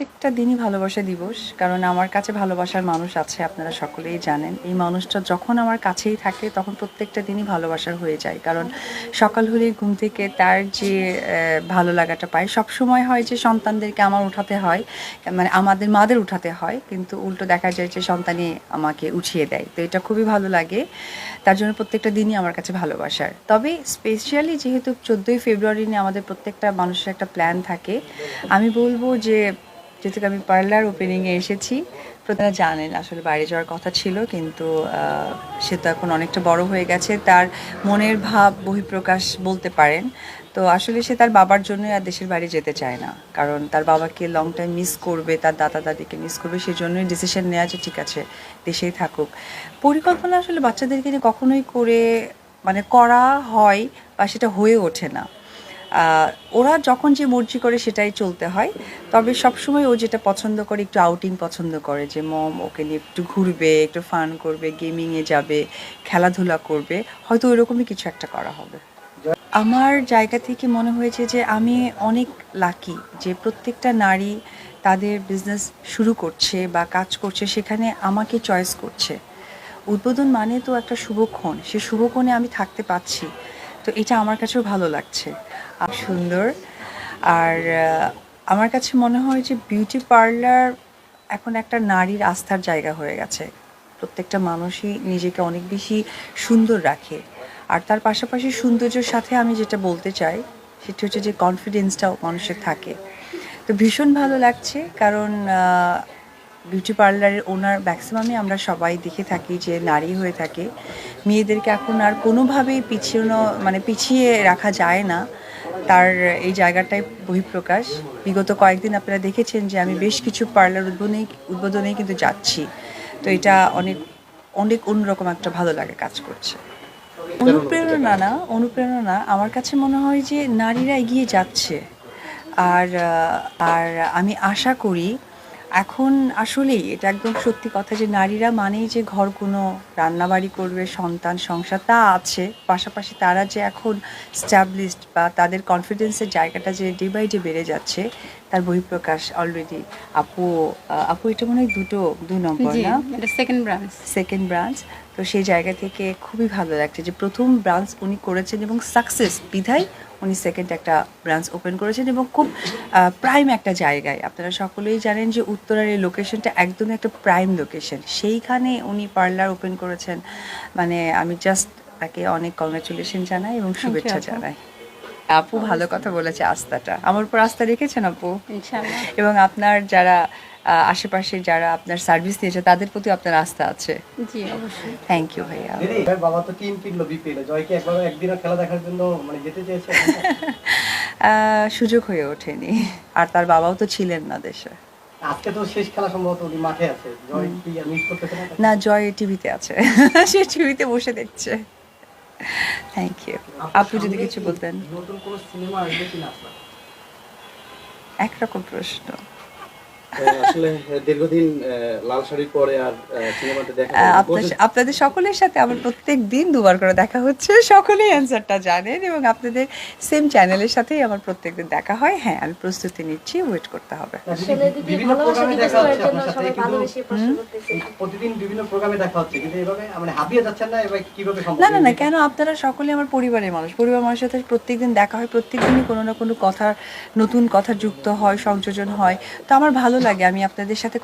প্রত্যেকটা দিনই ভালোবাসা দিবস, কারণ আমার কাছে ভালোবাসার মানুষ আছে, আপনারা সকলেই জানেন। এই মানুষটা যখন আমার কাছেই থাকে, তখন প্রত্যেকটা দিনই ভালোবাসার হয়ে যায়। কারণ সকাল হলে ঘুম থেকে তার যে ভালো লাগাটা পায় সব সময় হয় যে সন্তানদেরকে আমার উঠাতে হয় মানে আমাদের মাদের উঠাতে হয়, কিন্তু উল্টো দেখা যায় যে সন্তানই আমাকে উঠিয়ে দেয়। তো এটা খুবই ভালো লাগে। তার জন্য প্রত্যেকটা দিনই আমার কাছে ভালোবাসার। তবে স্পেশালি যেহেতু চোদ্দোই ফেব্রুয়ারি নিয়ে আমাদের প্রত্যেকটা মানুষের একটা প্ল্যান থাকে, আমি বলব যে যেহেতু আমি পার্লার ওপেনিংয়ে এসেছি প্রথমে জানেন আসলে বাইরে যাওয়ার কথা ছিল, কিন্তু সে তো এখন অনেকটা বড় হয়ে গেছে। তার মনের ভাব, বহিঃপ্রকাশ বলতে পারেন। তো আসলে সে তার বাবার জন্য আর দেশের বাইরে যেতে চায় না। কারণ তার বাবাকে লং টাইম মিস করবে, তার দাদা দাদিকে মিস করবে, সেই জন্যই ডিসিশন নেওয়া যে ঠিক আছে, দেশেই থাকুক। পরিকল্পনা আসলে বাচ্চাদেরকে নিয়ে কখনোই করে মানে করা হয় বা সেটা হয়ে ওঠে না। ওরা যখন যে মর্জি করে সেটাই চলতে হয়। তবে সবসময় ও যেটা পছন্দ করে, একটু আউটিং পছন্দ করে যে, মম, ওকে নিয়ে একটু ঘুরবে, একটু ফান করবে গেমিংয়ে যাবে, খেলাধুলা করবে। হয়তো ওইরকমই কিছু একটা করা হবে। আমার জায়গা থেকে মনে হয়েছে যে, আমি অনেক লাকি যে, প্রত্যেকটা নারী তাদের বিজনেস শুরু করছে বা কাজ করছে, সেখানে আমাকে চয়েস করছে। উদ্বোধন মানে তো একটা শুভক্ষণ সে শুভক্ষণে আমি থাকতে পাচ্ছি তো এটা আমার কাছেও ভালো লাগছে। সুন্দর। আর আমার কাছে মনে হয় যে বিউটি পার্লার এখন একটা নারীর আস্থার জায়গা হয়ে গেছে। প্রত্যেকটা মানুষই নিজেকে অনেক বেশি সুন্দর রাখে। আর তার পাশাপাশি সৌন্দর্যের সাথে আমি যেটা বলতে চাই, সেটা হচ্ছে যে কনফিডেন্সটাও মানুষের থাকে। তো ভীষণ ভালো লাগছে, কারণ বিউটি পার্লারের ওনার ম্যাক্সিমামই আমরা সবাই দেখে থাকি যে নারী হয়ে থাকে। মেয়েদেরকে এখন আর কোনোভাবেই পিছিয়ে মানে পিছিয়ে রাখা যায় না। তার এই জায়গাটাই বহিঃপ্রকাশ। বিগত কয়েকদিন আপনারা দেখেছেন যে আমি বেশ কিছু পার্লার উদ্বোধনে উদ্বোধনেই কিন্তু যাচ্ছি। তো এটা অনেক অনেক অন্যরকম একটা ভালো লাগে কাজ করছে। অনুপ্রেরণা না, অনুপ্রেরণা আমার কাছে মনে হয় যে নারীরা এগিয়ে যাচ্ছে। আর আর আমি আশা করি এখন আসলেই এটা একদম সত্যি কথা যে নারীরা মানেই যে ঘর কোনো রান্নাবাড়ি করবে সন্তান সংসার তা আছে। পাশাপাশি তারা যে এখন স্ট্যাবলিশড বা তাদের কনফিডেন্সের জায়গাটা যে ডে বাই ডে বেড়ে যাচ্ছে তার বহিঃপ্রকাশ অলরেডি আপু আপু এটা মনে হয় দুটো দুই নম্বর না? এটা সেকেন্ড ব্রাঞ্চ সেকেন্ড ব্রাঞ্চ তো সেই জায়গা থেকে খুবই ভালো লাগছে যে প্রথম ব্রাঞ্চ উনি করেছেন এবং সাকসেস বিধায় উনি সেকেন্ড একটা ব্রাঞ্চ ওপেন করেছেন এবং খুব প্রাইম একটা জায়গায়। আপনারা সকলেই জানেন যে উত্তরার এই লোকেশনটা একদমই একটা প্রাইম লোকেশন সেইখানে উনি পার্লার ওপেন করেছেন। মানে আমি জাস্ট তাকে অনেক কংগ্রাচুলেশন জানাই এবং শুভেচ্ছা জানাই। আপু ভালো কথা বলেছে আস্থাটা। আমার উপর আস্থা রেখেছেন আপু? এবং আপনার যারা আশেপাশে যারা আপনার সার্ভিস নিয়েছে তাদের প্রতি আপনার আস্থা আছে? জি অবশ্যই। থ্যাংক ইউ ভাইয়া। দিদি বাবা তো টিম কিনলো বিপিএল জয় কি একবার একদিনও খেলা দেখার জন্য মানে যেতে চেয়েছে? আহ, সুযোগ হয়ে ওঠেনি। আর তার বাবাও তো ছিলেন না দেশে। আজকে তো শেষ খেলা সম্ভবত উনি মাঠে আছে। জয় কি মিস করতেছে না? না জয় টিভিতে আছে। সে টিভিতে বসে দেখছে। থ্যাংক ইউ আপু যদি কিছু বলতেন। নতুন কোন সিনেমা আসবে কিনা আপনার? একরকম প্রশ্ন। আসলে দীর্ঘদিন লাল শাড়ির পরে আর সিনেমাতে দেখা আহ, যায়নি। আপনার আপনাদের সকলের সাথে আমার প্রত্যেক দিন দুবার করে দেখা হচ্ছে সকলেই অ্যান্সারটা জানেন এবং আপনাদের সেম চ্যানেলের সাথেই আমার প্রত্যেকদিন দেখা হয়। হ্যাঁ আমি প্রস্তুতি নিচ্ছি ওয়েট করতে হবে। আসলে দিদি বিভিন্ন ভালোবাসা প্রোগ্রামে দিবস দেখা করার হচ্ছে জন্য আপনার সাথে সবাই কিন্তু ভালোবেসে প্রশ্ন করতেছে। প্রতিদিন বিভিন্ন প্রোগ্রামে দেখা হচ্ছে কিন্তু এভাবে মানে না এবার কীভাবে সম্ভব না না না কেন আপনারা সকলে আমার পরিবারের মানুষ। পরিবার মানুষের সাথে প্রত্যেক দিন দেখা হয় প্রত্যেকদিনই কোনো না কোনো কথা নতুন কথা যুক্ত হয় সংযোজন হয়। তো আমার ভালো লাগে আমি আপনাদের সাথে